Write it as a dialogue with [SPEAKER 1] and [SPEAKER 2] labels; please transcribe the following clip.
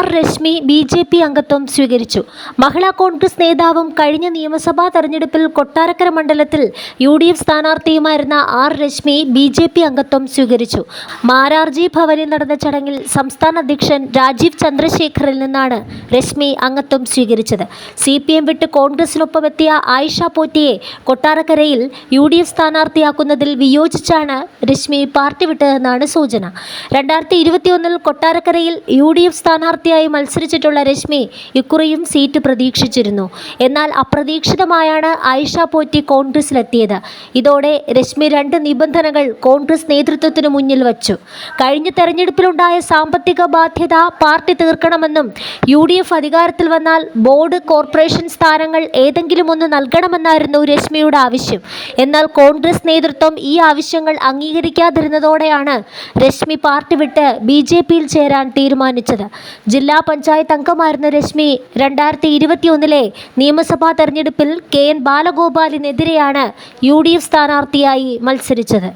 [SPEAKER 1] R Reshmi B J P അംഗത്വം സ്വീകരിച്ചു. മഹിളാ കോൺഗ്രസ് നേതാവും കഴിഞ്ഞ നിയമസഭാ തെരഞ്ഞെടുപ്പിൽ കൊട്ടാരക്കര മണ്ഡലത്തിൽ U D F സ്ഥാനാർത്ഥിയുമായിരുന്ന R Reshmi B J P അംഗത്വം സ്വീകരിച്ചു. മാരാർജി ഭവനിൽ നടന്ന ചടങ്ങിൽ സംസ്ഥാന അധ്യക്ഷൻ രാജീവ് ചന്ദ്രശേഖറിൽ നിന്നാണ് രശ്മി അംഗത്വം സ്വീകരിച്ചത്. സി പി എം വിട്ട് കോൺഗ്രസിനൊപ്പം എത്തിയ ആയിഷ പോറ്റിയെ കൊട്ടാരക്കരയിൽ യു ഡി എഫ് സ്ഥാനാർത്ഥിയാക്കുന്നതിൽ വിയോജിച്ചാണ് രശ്മി പാർട്ടി വിട്ടതെന്നാണ് സൂചന. രണ്ടായിരത്തി ഇരുപത്തിയൊന്നിൽ കൊട്ടാരക്കരയിൽ യു ഡി എഫ് സ്ഥാനാർത്ഥിയായി മത്സരിച്ചിട്ടുള്ള രശ്മി ഇക്കുറിയും സീറ്റ് പ്രതീക്ഷിച്ചിരുന്നു. എന്നാൽ അപ്രതീക്ഷിതമായാണ് ആയിഷ പോറ്റി കോൺഗ്രസിലെത്തിയത്. ഇതോടെ രശ്മി രണ്ട് നിബന്ധനകൾ കോൺഗ്രസ് നേതൃത്വത്തിന് മുന്നിൽ വച്ചു. കഴിഞ്ഞ തെരഞ്ഞെടുപ്പിലുണ്ടായ സാമ്പത്തിക ബാധ്യത പാർട്ടി തീർക്കണമെന്നും യു ഡി എഫ് അധികാരത്തിൽ വന്നാൽ ബോർഡ് കോർപ്പറേഷൻ സ്ഥാനങ്ങൾ ഏതെങ്കിലും ഒന്ന് നൽകണമെന്നായിരുന്നു രശ്മിയുടെ ആവശ്യം. എന്നാൽ കോൺഗ്രസ് നേതൃത്വം ഈ ആവശ്യങ്ങൾ അംഗീകരിക്കാതിരുന്നതോടെയാണ് രശ്മി പാർട്ടി വിട്ട് ബി ജെ പിയിൽ ചേരാൻ തീരുമാനിച്ചത്. ജില്ലാ പഞ്ചായത്ത് അംഗമായിരുന്ന രശ്മി രണ്ടായിരത്തി ഇരുപത്തിയൊന്നിലെ നിയമസഭാ തെരഞ്ഞെടുപ്പിൽ കെ എൻ ബാലഗോപാലിനെതിരെയാണ് യു ഡി എഫ് സ്ഥാനാർത്ഥിയായി മത്സരിച്ചത്.